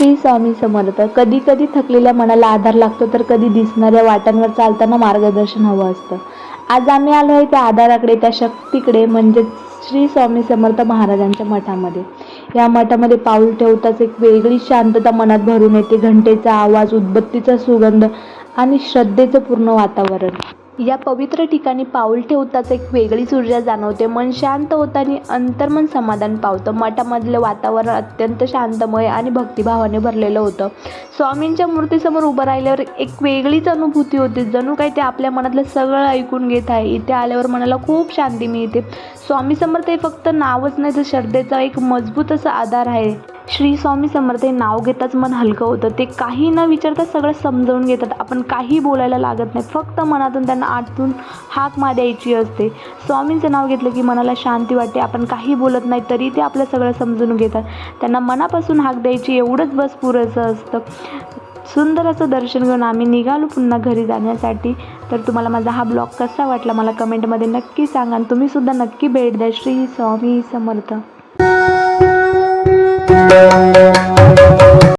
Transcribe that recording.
श्री स्वामी समर्थ. कधी कधी थकलेल्या मनाला आधार लागतो तर कधी दिसणाऱ्या वाटांवर चालताना मार्गदर्शन हवं असतं. आज आम्ही आलो आहे त्या आधाराकडे त्या शक्तीकडे म्हणजेच श्री स्वामी समर्थ महाराजांच्या मठामध्ये. या मठामध्ये पाऊल ठेवताच एक वेगळी शांतता मनात भरून येते. घंटेचा आवाज उदबत्तीचा सुगंध आणि श्रद्धेचं पूर्ण वातावरण. या पवित्र ठिकाणी पाऊल ठेवताच एक वेगळीच ऊर्जा जाणवते. मन शांत होताना आणि अंतर्मन समाधान पावतं. मठामधलं वातावरण अत्यंत शांतमय आणि भक्तिभावाने भरलेलं होतं. स्वामींच्या मूर्तीसमोर उभं राहिल्यावर एक वेगळीच अनुभूती होती. जणू काही ते आपल्या मनातलं सगळं ऐकून घेत आहे. इथे आल्यावर मनाला खूप शांती मिळते. स्वामी समर्थ हे फक्त नावच नाही तर श्रद्धेचा एक मजबूत असा आधार आहे. श्री स्वामी समर्थ हे नाव घेताच मन हलकं होतं. ते काही न विचारता सगळं समजावून घेतात. आपण काही बोलायला लागत नाही. फक्त मनातून त्यांना आतून हाक मा द्यायची असते. स्वामींचं नाव घेतलं की मनाला शांती वाटते. आपण काही बोलत नाही तरी ते आपलं सगळं समजून घेतात. त्यांना मनापासून हाक द्यायची एवढंच बस पुरेसं असतं. सुंदर असं दर्शन घेऊन आम्ही निघालो पुन्हा घरी जाण्यासाठी. तर तुम्हाला माझा हा ब्लॉग कसा वाटला मला कमेंटमध्ये नक्की सांगा. आणि तुम्हीसुद्धा नक्की भेट द्या. श्री स्वामी समर्थ. Música